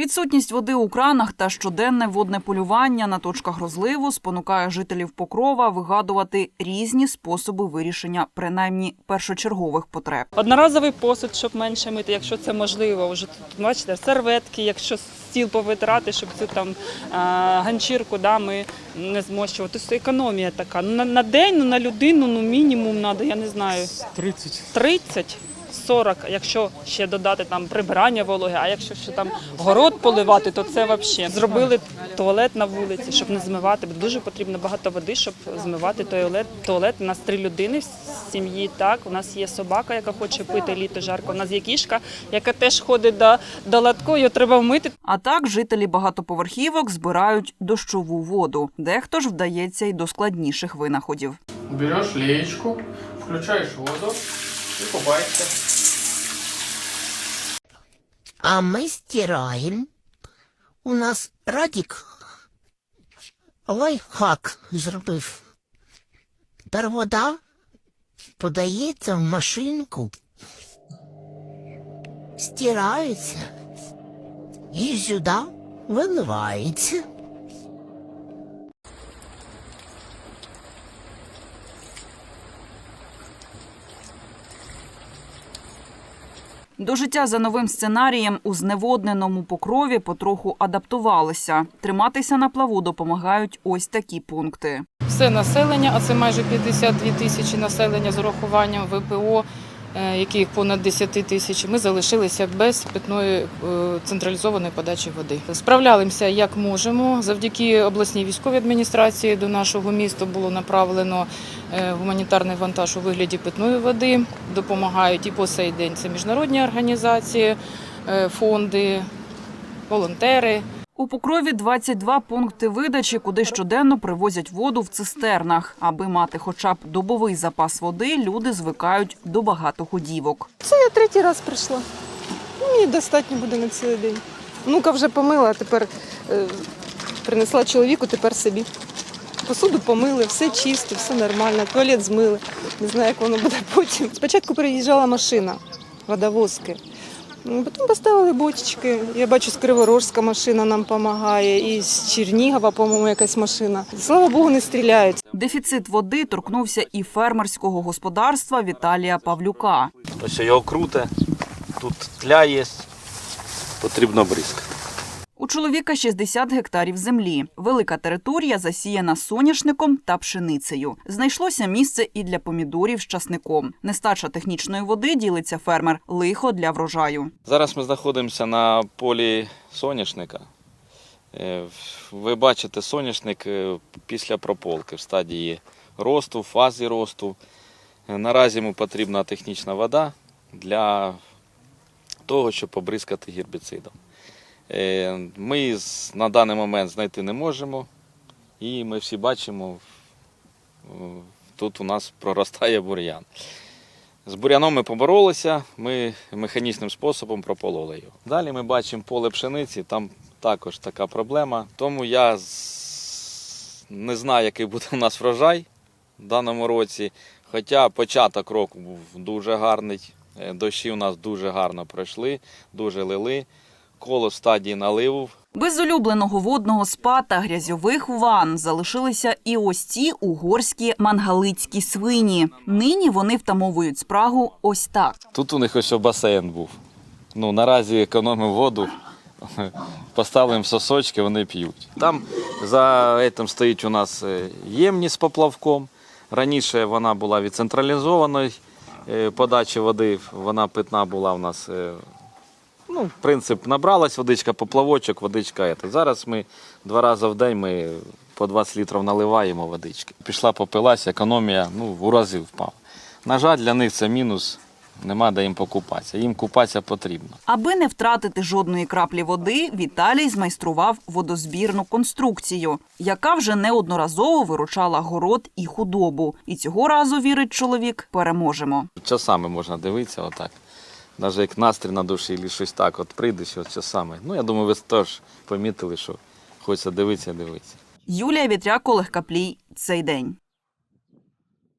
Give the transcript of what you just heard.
Відсутність води у кранах та щоденне водне полювання на точках розливу спонукає жителів Покрова вигадувати різні способи вирішення принаймні першочергових потреб. Одноразовий посуд, щоб менше мити, якщо це можливо. Вже тут бачите, серветки, якщо стіл повитирати, щоб цю там ганчірку да, ми не змощувати. Тобто економія така. Ну, на, на день, ну, на людину, ну мінімум треба, я не знаю, 30. 30. 40, якщо ще додати там прибирання вологи, а якщо ще там город поливати, то це взагалі. Зробили туалет на вулиці, щоб не змивати. бо Дуже потрібно багато води, щоб змивати туалет. Туалет. У нас три людини в сім'ї. Так, у нас є собака, яка хоче пити літо жарко. У нас є кішка, яка теж ходить до, до латку, її треба вмити. А так жителі багатоповерхівок збирають дощову воду. Дехто ж вдається й до складніших винаходів. Берешь леечку, включаешь воду и купаешься. А мы стираем. У нас Радік лайфхак зробив. Тепер вода подається в машинку, стирається і сюди виливається. До життя за новим сценарієм у зневодненому покрові потроху адаптувалися. Триматися на плаву допомагають ось такі пункти. все населення, а це майже 52 тисячі населення з урахуванням ВПО, яких понад 10 тисяч, ми залишилися без питної е, централізованої подачі води. Справлялися як можемо. Завдяки обласній військовій адміністрації до нашого міста було направлено е, гуманітарний вантаж у вигляді питної води. Допомагають і по сей день це міжнародні організації, е, фонди, волонтери. У покрові 22 пункти видачі, куди щоденно привозять воду в цистернах. Аби мати хоча б добовий запас води, люди звикають до багатоходівок. Це я третій раз прийшла. Ну, Мені достатньо буде на цілий день. Внука вже помила, а тепер е, принесла чоловіку, тепер собі. Посуду помили, все чисто, все нормально, туалет змили. Не знаю, як воно буде потім. Спочатку приїжджала машина, водовозки. Ну, Потім поставили бочечки. Я бачу, з Криворожська машина нам допомагає, і з Чернігова, по-моєму, якась машина. Слава Богу, не стріляють. Дефіцит води торкнувся і фермерського господарства Віталія Павлюка. Ось його круте, тут тля є, потрібно бризкати. У чоловіка 60 гектарів землі. Велика територія засіяна соняшником та пшеницею. Знайшлося місце і для помідорів з часником. Нестача технічної води ділиться фермер. Лихо для врожаю. Зараз ми знаходимося на полі соняшника. Е, Ви бачите соняшник е, після прополки в стадії росту, фазі росту. Е, Наразі йому потрібна технічна вода для того, щоб побризкати гербіцидом. Е, Ми на даний момент знайти не можемо, і ми всі бачимо, тут у нас проростає бур'ян. З бур'яном ми поборолися, ми механічним способом пропололи його. Далі ми бачимо поле пшениці, там також така проблема. Тому я не знаю, який буде у нас врожай в даному році. Хоча початок року був дуже гарний, е, дощі у нас дуже гарно пройшли, дуже лили. Коло стадії наливу. Без улюбленого водного спа та грязьових ван залишилися і ось ці угорські мангалицькі свині. Нині вони втамовують спрагу ось так. Тут у них ось басейн був. Ну, наразі економимо воду, поставимо сосочки, вони п'ють. Там за цим стоїть у нас е, ємність з поплавком. Раніше вона була від централізованої е, подачі води, вона питна була у нас. Ну, принцип, набралась водичка, поплавочок, водичка. ета. Зараз ми два рази в день ми по 20 літрів наливаємо водички. Пішла попилась, економія ну, в рази впав. На жаль, для них це мінус. Нема де їм покупатися. Їм купатися потрібно. Аби не втратити жодної краплі води, Віталій змайстрував водозбірну конструкцію, яка вже неодноразово виручала город і худобу. І цього разу вірить чоловік, переможемо. Часами можна дивитися отак. Навіть як настрій на душі, або щось так, от прийдеш, от часами. Ну, я думаю, ви теж помітили, що хочеться дивитися, дивитися. Юлія Вітряк, Олег Каплій. Цей день.